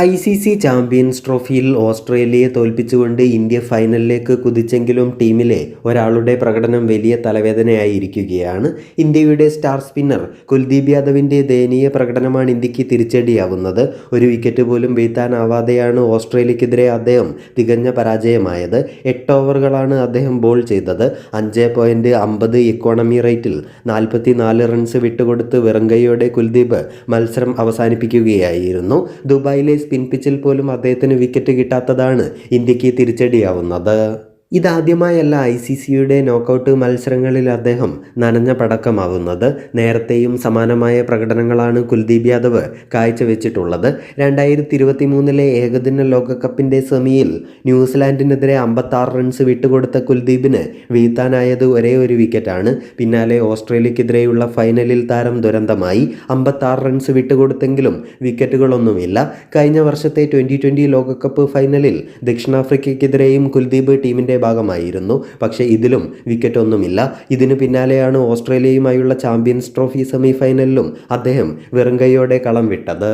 I C C champions ട്രോഫിയിൽ ഓസ്ട്രേലിയയെ തോൽപ്പിച്ചുകൊണ്ട് India ഫൈനലിലേക്ക് കുതിച്ചെങ്കിലും ടീമിലെ ഒരാളുടെ പ്രകടനം വലിയ തലവേദനയായിരിക്കുകയാണ്. ഇന്ത്യയുടെ സ്റ്റാർ സ്പിന്നർ കുൽദീപ് യാദവിന്റെ ദയനീയ പ്രകടനമാണ് ഇന്ത്യയ്ക്ക് തിരിച്ചടിയാവുന്നത്. ഒരു വിക്കറ്റ് പോലും വീഴ്ത്താനാവാതെയാണ് ഓസ്ട്രേലിയക്കെതിരെ അദ്ദേഹം തികഞ്ഞ പരാജയമായത്. എട്ട് ഓവറുകളാണ് അദ്ദേഹം ബോൾ ചെയ്തത്. അഞ്ച് പോയിന്റ് അമ്പത് ഇക്കോണമി റേറ്റിൽ നാൽപ്പത്തി നാല് റൺസ് വിട്ടുകൊടുത്ത് വെറുങ്കയോടെ കുൽദീപ് മത്സരം അവസാനിപ്പിക്കുകയായിരുന്നു. ദുബായിലെ സ്പിൻ പിച്ചിൽ പോലും അദ്ദേഹത്തിന് വിക്കറ്റ് കിട്ടാത്തതാണ് ഇന്ത്യയ്ക്ക് തിരിച്ചടിയാവുന്നത്. ഇതാദ്യമായല്ല ഐ സി സിയുടെ നോക്കൗട്ട് മത്സരങ്ങളിൽ അദ്ദേഹം നനഞ്ഞ പടക്കമാവുന്നത്. നേരത്തെയും സമാനമായ പ്രകടനങ്ങളാണ് കുൽദീപ് യാദവ് കാഴ്ചവെച്ചിട്ടുള്ളത്. രണ്ടായിരത്തി ഇരുപത്തി മൂന്നിലെ ഏകദിന ലോകകപ്പിന്റെ സെമിയിൽ ന്യൂസിലാൻഡിനെതിരെ അമ്പത്താറ് റൺസ് വിട്ടുകൊടുത്ത കുൽദീപിന് വീഴ്ത്താനായത് ഒരേ ഒരു വിക്കറ്റാണ് പിന്നാലെ ഓസ്ട്രേലിയക്കെതിരെയുള്ള ഫൈനലിൽ താരം ദുരന്തമായി അമ്പത്താറ് റൺസ് വിട്ടുകൊടുത്തെങ്കിലും വിക്കറ്റുകളൊന്നുമില്ല കഴിഞ്ഞ വർഷത്തെ ട്വന്റി ട്വന്റി ലോകകപ്പ് ഫൈനലിൽ ദക്ഷിണാഫ്രിക്കയ്ക്കെതിരെയും കുൽദീപ് ടീമിന്റെ ഭാഗമായിരുന്നു. പക്ഷേ ഇതിലും വിക്കറ്റൊന്നുമില്ല. ഇതിനു പിന്നാലെയാണ് ഓസ്ട്രേലിയയുമായുള്ള ചാമ്പ്യൻസ് ട്രോഫി സെമിഫൈനലിലും അദ്ദേഹം വെറുങ്കയോടെ കളം വിട്ടത്.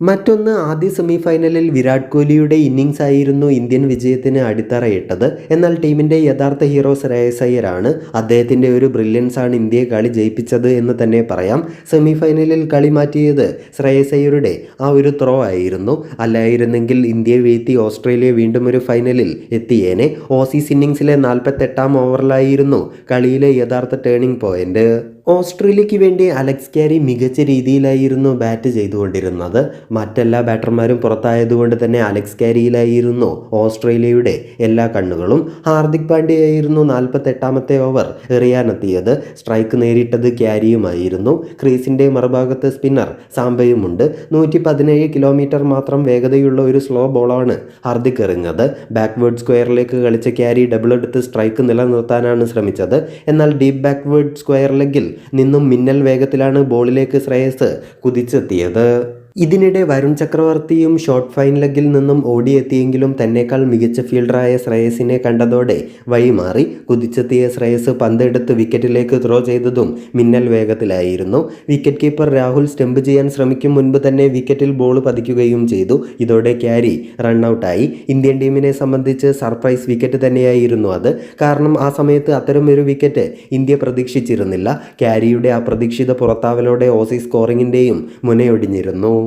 മറ്റൊന്ന് ആദ്യ സെമി ഫൈനലിൽ വിരാട് കോഹ്ലിയുടെ ഇന്നിങ്സ് ആയിരുന്നു ഇന്ത്യൻ വിജയത്തിന് അടിത്തറയിട്ടത്. എന്നാൽ ടീമിന്റെ യഥാർത്ഥ ഹീറോ ശ്രേയസ് അയ്യരാണ് അദ്ദേഹത്തിന്റെ ഒരു ബ്രില്യൻസ് ആണ് ഇന്ത്യയെ കളി ജയിപ്പിച്ചത് എന്ന് തന്നെ പറയാം. സെമി ഫൈനലിൽ കളി മാറ്റിയത് ശ്രേയസ് അയ്യരുടെ ആ ഒരു ത്രോ ആയിരുന്നു. അല്ലായിരുന്നെങ്കിൽ ഇന്ത്യയെ വീഴ്ത്തി ഓസ്ട്രേലിയ വീണ്ടും ഒരു ഫൈനലിൽ എത്തിയേനെ. ഓസീസ് ഇന്നിങ്സിലെ നാൽപ്പത്തെട്ടാം ഓവറിലായിരുന്നു കളിയിലെ യഥാർത്ഥ ടേണിംഗ് പോയിന്റ് ഓസ്ട്രേലിയയ്ക്ക് വേണ്ടി അലക്സ് ക്യാരി മികച്ച രീതിയിലായിരുന്നു ബാറ്റ് ചെയ്തുകൊണ്ടിരുന്നത്. മറ്റെല്ലാ ബാറ്റർമാരും പുറത്തായതുകൊണ്ട് തന്നെ അലക്സ് കാരിയിലായിരുന്നു ഓസ്ട്രേലിയയുടെ എല്ലാ കണ്ണുകളും. ഹാർദിക് പാണ്ഡ്യയായിരുന്നു നാൽപ്പത്തെട്ടാമത്തെ ഓവർ. എറിയാനെത്തിയത് സ്ട്രൈക്ക് നേരിട്ടത് ക്യാരിയുമായിരുന്നു. ക്രീസിന്റെ മറുഭാഗത്ത് സ്പിന്നർ സാമ്പയുമുണ്ട് നൂറ്റി പതിനേഴ് കിലോമീറ്റർ മാത്രം വേഗതയുള്ള ഒരു സ്ലോ ബോളാണ് ഹാർദിക് എറിഞ്ഞത്. ബാക്ക്വേർഡ് സ്ക്വയറിലേക്ക് കളിച്ച ക്യാരി ഡബിൾ എടുത്ത് സ്ട്രൈക്ക് നിലനിർത്താനാണ് ശ്രമിച്ചത്. എന്നാൽ ഡീപ് ബാക്ക്വേർഡ് സ്ക്വയർ ലെഗിൽ നിന്നും മിന്നൽ വേഗത്തിലാണ് ബോളിലേക്ക് ശ്രേയസ് കുതിച്ചെത്തിയത്. ഇതിനിടെ വരുൺ ചക്രവർത്തിയും ഷോർട്ട് ഫൈൻ ലെഗിൽ നിന്നും ഓടിയെത്തിയെങ്കിലും തന്നെക്കാൾ മികച്ച ഫീൽഡറായ ശ്രേയസിനെ കണ്ടതോടെ വഴിമാറി കുതിച്ചെത്തിയ ശ്രേയസ് പന്തെടുത്ത് വിക്കറ്റിലേക്ക് ത്രോ ചെയ്തതും മിന്നൽ വേഗത്തിലായിരുന്നു. വിക്കറ്റ് കീപ്പർ രാഹുൽ സ്റ്റംപ് ചെയ്യാൻ ശ്രമിക്കും മുൻപ് തന്നെ വിക്കറ്റിൽ ബോൾ പതിക്കുകയും ചെയ്തു. ഇതോടെ ക്യാരി റണ്ണൌട്ടായി ഇന്ത്യൻ ടീമിനെ സംബന്ധിച്ച് സർപ്രൈസ് വിക്കറ്റ് തന്നെയായിരുന്നു അത്. കാരണം ആ സമയത്ത് അത്തരമൊരു വിക്കറ്റ് ഇന്ത്യ പ്രതീക്ഷിച്ചിരുന്നില്ല. ക്യാരിയുടെ അപ്രതീക്ഷിത പുറത്താവലോടെ ഓസി സ്കോറിങ്ങിന്റെയും മുനയൊടിഞ്ഞിരുന്നു.